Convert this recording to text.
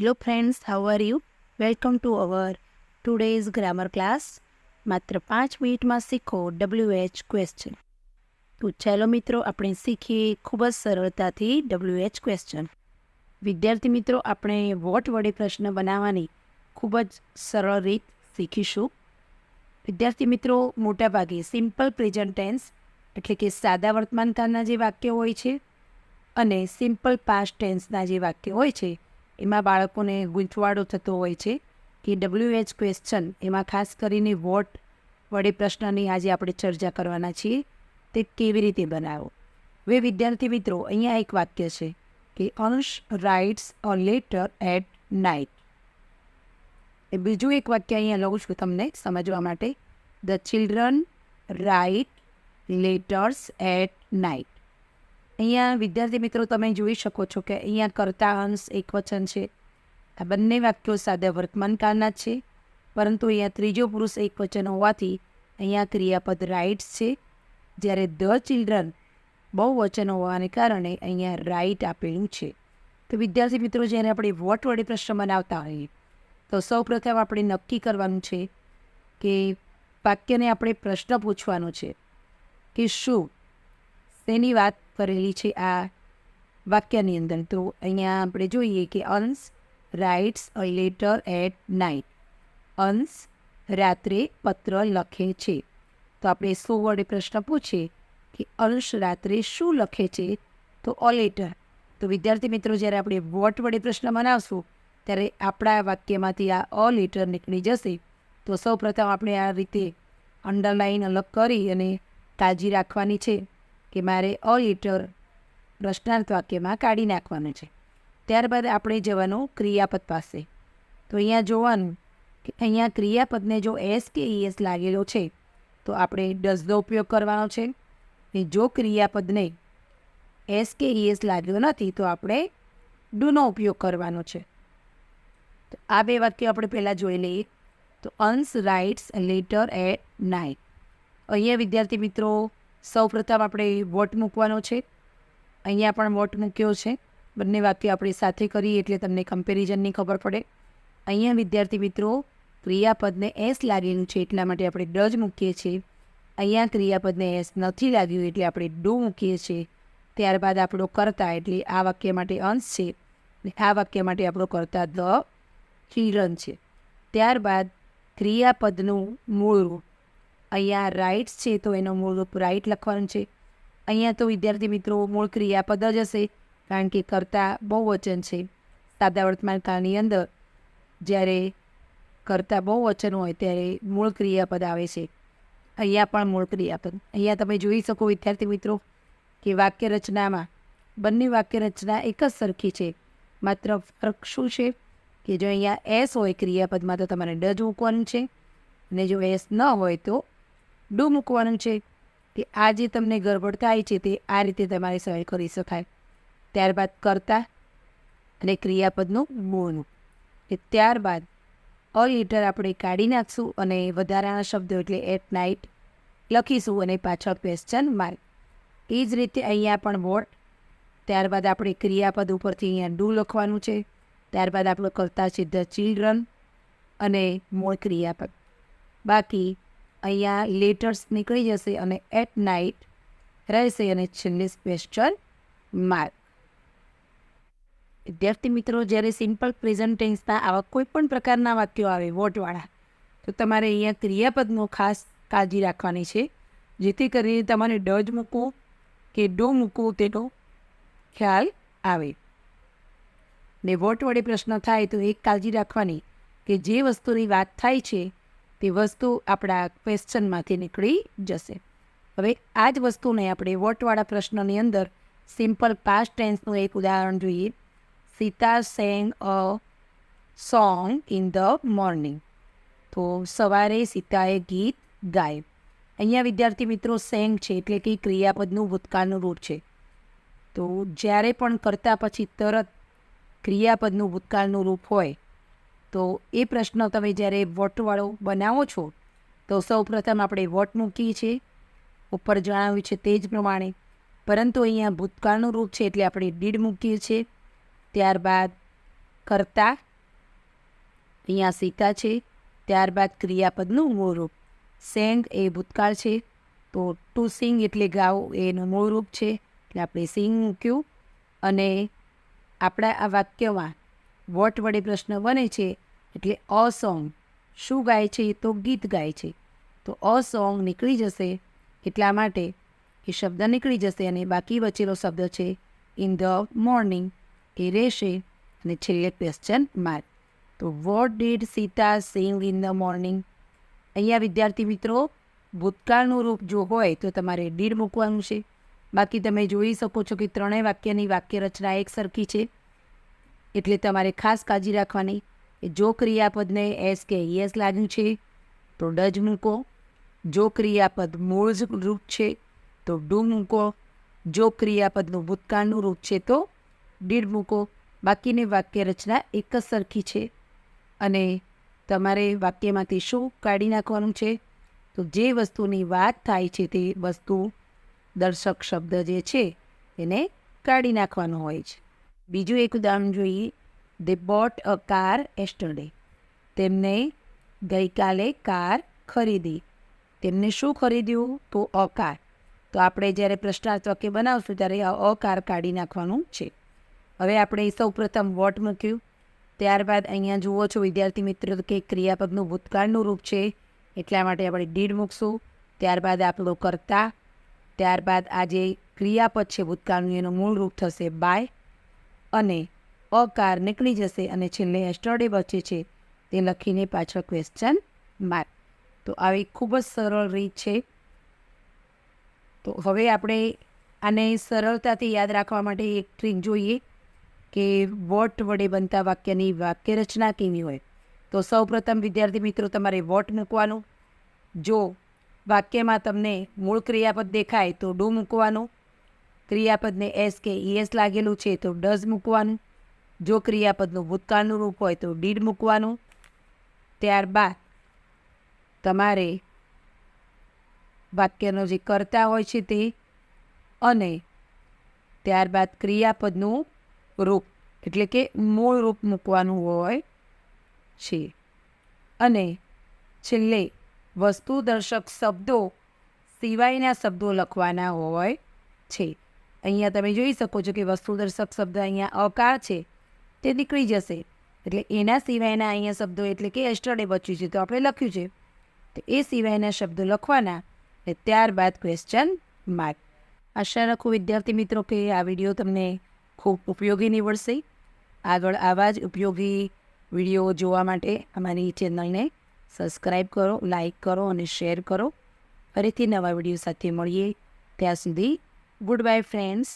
Hello friends, how are you? Welcome to our today's grammar class માત્ર પાંચ મિનિટમાં શીખો ડબલ્યુ એચ ક્વેશ્ચન તો ચાલો મિત્રો આપણે શીખીએ ખૂબ જ સરળતાથી ડબલ્યુ એચ ક્વેશ્ચન વિદ્યાર્થી મિત્રો આપણે વોટ વડે પ્રશ્ન બનાવવાની ખૂબ જ સરળ રીત શીખીશું. વિદ્યાર્થી મિત્રો મોટાભાગે સિમ્પલ પ્રેઝન્ટ ટેન્સ એટલે કે સાદા વર્તમાનકાળના જે વાક્યો હોય છે અને સિમ્પલ પાસ્ટ ટેન્સના જે વાક્ય હોય છે એમાં બાળકોને ગૂંચવાડો થતો હોય છે કે ડબલ્યુ એચ ક્વેશ્ચન એમાં ખાસ કરીને વોટ વડે પ્રશ્નની આજે આપણે ચર્ચા કરવાના છીએ. તે કેવી રીતે બનાવો? હવે વિદ્યાર્થી મિત્રો, અહીંયા એક વાક્ય છે કે Ansh writes a letter at night એ બીજું એક વાક્ય અહીંયા લઉં છું તમને સમજવા માટે. The children write letters at night અહીંયા વિદ્યાર્થી મિત્રો તમે જોઈ શકો છો કે અહીંયા કરતા અંશ એક વચન છે. આ બંને વાક્યો સાદા વર્તમાનકાળના જ છે, પરંતુ અહીંયા ત્રીજો પુરુષ એક વચન હોવાથી અહીંયા ક્રિયાપદ રાઇટ્સ છે. જ્યારે ધ ચિલ્ડ્રન બહુ વચન હોવાને કારણે અહીંયા રાઇટ આપેલું છે. તો વિદ્યાર્થી મિત્રો, જ્યારે આપણે વોટ વડે પ્રશ્ન બનાવતા હોઈએ, તો સૌ પ્રથમ આપણે નક્કી કરવાનું છે કે વાક્યને આપણે પ્રશ્ન પૂછવાનો છે કે શું? તેની વાત કરેલી છે આ વાક્યની અંદર. તો અહીંયા આપણે જોઈએ કે Ansh writes a letter at night Ansh રાત્રે પત્ર લખે છે. તો આપણે સો વડે પ્રશ્ન પૂછીએ કે અંશ રાત્રે શું લખે છે? તો અ લેટર તો વિદ્યાર્થી મિત્રો, જ્યારે આપણે વોટ વડે પ્રશ્ન બનાવશું ત્યારે આપણા વાક્યમાંથી આ અ લેટર નીકળી જશે. તો સૌ પ્રથમ આપણે આ રીતે અંડરલાઈન અલગ કરી અને કાળજી રાખવાની છે. કે મારે અ લેટર પ્રશ્નાર્થ વાક્યમાં કાઢી નાખવાનું છે. ત્યારબાદ આપણે જવાનું ક્રિયાપદ પાસે. તો અહીંયા જોવાનું કે અહીંયા ક્રિયાપદને જો એસ કે ઈએસ લાગેલો છે, તો આપણે ડઝનો ઉપયોગ કરવાનો છે. ને જો ક્રિયાપદને એસ કે ઈએસ લાગ્યો નથી, તો આપણે ડુનો ઉપયોગ કરવાનો છે. તો આ બે વાક્યો આપણે પહેલાં જોઈ લઈએ. તો અંશ રાઇટ્સ લેટર એટ નાઇટ. અહીંયા વિદ્યાર્થી મિત્રો સૌપ્રથમ આપણે વોટ મૂકવાનો છે. અહીંયા પણ વોટ મૂક્યો છે. બંને વાક્ય આપણે સાથે કરીએ એટલે તમને કમ્પેરિઝનની ખબર પડે. અહીંયા વિદ્યાર્થી મિત્રો, ક્રિયાપદને એસ લાગેલું છે એટલા માટે આપણે ડજ મૂકીએ છીએ. અહીંયા ક્રિયાપદને એસ નથી લાગ્યું એટલે આપણે ડુ મૂકીએ છીએ. ત્યારબાદ આપણો કરતા એટલે આ વાક્ય માટે અંશ છે. અને આ વાક્ય માટે આપણો કરતા ધ ચિલ્ડ્રન છે. ત્યારબાદ ક્રિયાપદનું મૂળ અહીંયા રાઇટ્સ છે તો એનો મૂળ રૂપ રાઇટ લખવાનું છે. અહીંયા તો વિદ્યાર્થી મિત્રો મૂળ ક્રિયાપદ જ હશે, કારણ કે કરતા બહુ વચન છે. સાદા વર્તમાન કાળની અંદર જ્યારે કરતા બહુ વચન હોય ત્યારે મૂળ ક્રિયાપદ આવે છે. અહીંયા પણ મૂળ ક્રિયાપદ. અહીંયા તમે જોઈ શકો વિદ્યાર્થી મિત્રો કે વાક્ય રચનામાં બંને વાક્ય રચના એક જ સરખી છે. માત્ર ફરક શું છે? કે જો અહીંયા એસ હોય ક્રિયાપદમાં તો તમારે ડજ મૂકવાનું છે. અને જો એસ ન હોય તો ડુ મૂકવાનું છે? કે આ જે તમને ગરબડ થાય છે, તે આ રીતે તમારે સહાય કરી શકાય. ત્યારબાદ કરતા અને ક્રિયાપદનું મૂળનું એ ત્યારબાદ ઓલ લેટર આપણે કાઢી નાખશું અને વધારાના શબ્દો એટલે એટ નાઇટ લખીશું અને પાછળ ક્વેશ્ચન માર્ક એ જ રીતે અહીંયા પણ વોટ ત્યારબાદ આપણે ક્રિયાપદ ઉપરથી અહીંયા ડુ લખવાનું છે. ત્યારબાદ આપણો કરતા છે ધ ચિલ્ડ્રન અને મૂળ ક્રિયાપદ. બાકી અહીંયા લેટર્સ નીકળી જશે અને એટ નાઇટ રહેશે અને છેલ્લે ક્વેશ્ચન માર્ક વિદ્યાર્થી મિત્રો, જ્યારે સિમ્પલ પ્રેઝન્ટ ટેન્સના આવા કોઈ પણ પ્રકારના વાક્યો આવે વોટવાળા તો તમારે અહીંયા ક્રિયાપદનો ખાસ કાળજી રાખવાની છે, જેથી કરીને તમારે ડજ મૂકવું કે ડો મૂકવું તેનો ખ્યાલ આવે. ને વોટ વડે પ્રશ્ન થાય તો એક કાળજી રાખવાની કે જે વસ્તુની વાત થાય છે તે વસ્તુ આપણા ક્વેશ્ચનમાંથી નીકળી જશે. હવે આ જ વસ્તુને આપણે વોટવાળા પ્રશ્નની અંદર સિમ્પલ પાસ્ટ ટેન્સનું એક ઉદાહરણ જોઈએ. Sita sang a song in the morning તો સવારે સીતાએ ગીત ગાય. અહીંયા વિદ્યાર્થી મિત્રો સેંગ છે એટલે કે ક્રિયાપદનું ભૂતકાળનું રૂપ છે. તો જ્યારે પણ કરતા પછી તરત ક્રિયાપદનું ભૂતકાળનું રૂપ હોય તો એ પ્રશ્ન તમે જ્યારે વોટવાળો બનાવો છો, તો સૌપ્રથમ આપણે વોટ મૂકીએ છીએ ઉપર જણાવ્યું છે તે જ પ્રમાણે. પરંતુ અહીંયા ભૂતકાળનું રૂપ છે એટલે આપણે ડીડ મૂકીએ છીએ. ત્યારબાદ કરતા, અહીંયા સીતા છે. ત્યારબાદ ક્રિયાપદનું મૂળ રૂપ. સેંગ એ ભૂતકાળ છે. તો ટુ સિંગ એટલે ગાવ એનું મૂળ રૂપ છે. એટલે આપણે સિંગ મૂક્યું. અને આપણા આ વાક્યમાં વોટ વડે પ્રશ્ન બને છે એટલે અ સોંગ. શું ગાય છે તો ગીત ગાય છે. તો અ સોંગ નીકળી જશે એટલા માટે એ શબ્દ નીકળી જશે અને બાકી બચેલો શબ્દ છે ઇન ધ મોર્નિંગ એ રહેશે અને છેલ્લે ક્વેશ્ચન માર્ક તો what did Sita sing in the morning અહીંયા વિદ્યાર્થી મિત્રો, ભૂતકાળનું રૂપ જો હોય તો તમારે ડીડ મૂકવાનું છે. બાકી તમે જોઈ શકો છો કે ત્રણેય વાક્યની વાક્ય રચના એક સરખી છે. એટલે તમારે ખાસ કાળજી રાખવાની. જો ક્રિયાપદને એસ કે યસ લાગ્યું છે, તો ડજ મૂકો. જો ક્રિયાપદ મૂળ રૂપ છે, તો ડુ મૂકો. જો ક્રિયાપદનું ભૂતકાળનું રૂપ છે, તો ડીડ મૂકો. બાકીની વાક્ય રચના એક જ સરખી છે. અને તમારે વાક્યમાંથી શું કાઢી નાખવાનું છે, તો જે વસ્તુની વાત થાય છે, તે વસ્તુ દર્શક શબ્દ જે છે, એને કાઢી નાખવાનો હોય છે. બીજું એક ઉદાહરણ જોઈએ. દે બોટ અ કાર એસ્ટરડે તેમને ગઈકાલે કાર ખરીદી. તેમને શું ખરીદ્યું? તો અ કાર. તો આપણે જ્યારે પ્રશ્નાર્થ વાક્ય બનાવશું ત્યારે આ અ કાર કાઢી નાખવાનું છે. હવે આપણે સૌ પ્રથમ વોટ મૂક્યું. ત્યારબાદ અહીંયા જુઓ છો, વિદ્યાર્થી મિત્રો, કે ક્રિયાપદનું ભૂતકાળનું રૂપ છે. એટલા માટે આપણે ડીડ મૂકશું. ત્યારબાદ આપણું કરતા. ત્યારબાદ આ જે ક્રિયાપદ છે ભૂતકાળનું, એનું મૂળ રૂપ થશે બાય અને અકાર નીકળી જશે અને છેલ્લે એસ્ટરડે બચે છે. તે લખીને પાછળ ક્વેશ્ચન માર્ક તો આવી ખૂબ જ સરળ રીત છે. તો હવે આપણે આને સરળતાથી યાદ રાખવા માટે એક ટ્રીક જોઈએ કે વોટ વડે બનતા વાક્યની વાક્ય રચના કેવી હોય. તો સૌપ્રથમ વિદ્યાર્થી મિત્રો તમારે વોટ મૂકવાનું. જો વાક્યમાં તમને મૂળ ક્રિયાપદ દેખાય તો ડુ મૂકવાનું. ક્રિયાપદને એસ કે ઈએસ લાગેલું છે તો ડઝ મૂકવાનું. જો ક્રિયાપદનું ભૂતકાળનું રૂપ હોય તો ડીડ મૂકવાનું. ત્યારબાદ તમારે વાક્યનો જે કરતા હોય છે તે અને ત્યારબાદ ક્રિયાપદનું રૂપ, એટલે કે મૂળ રૂપ મૂકવાનું હોય છે. અને છેલ્લે વસ્તુદર્શક શબ્દો સિવાયના શબ્દો લખવાના હોય છે. અહીંયા તમે જોઈ શકો છો કે વસ્તુદર્શક શબ્દ અહીંયા અકાર છે, તે નીકળી જશે. એટલે એના સિવાયના અહીંયા શબ્દો એટલે કે એસ્ટરડે બચ્યું છે, તો આપણે લખ્યું છે. તો એ સિવાયના શબ્દો લખવાના અને ત્યારબાદ ક્વેશ્ચન માર્ક આશા રાખું વિદ્યાર્થી મિત્રો કે આ વીડિયો તમને ખૂબ ઉપયોગી નીવડશે. આગળ આવા જ ઉપયોગી વીડિયો જોવા માટે અમારી ચેનલને સબસ્ક્રાઈબ કરો લાઈક કરો અને શેર કરો. ફરીથી નવા વીડિયો સાથે મળીએ. ત્યાં સુધી ગુડ બાય ફ્રેન્ડ્સ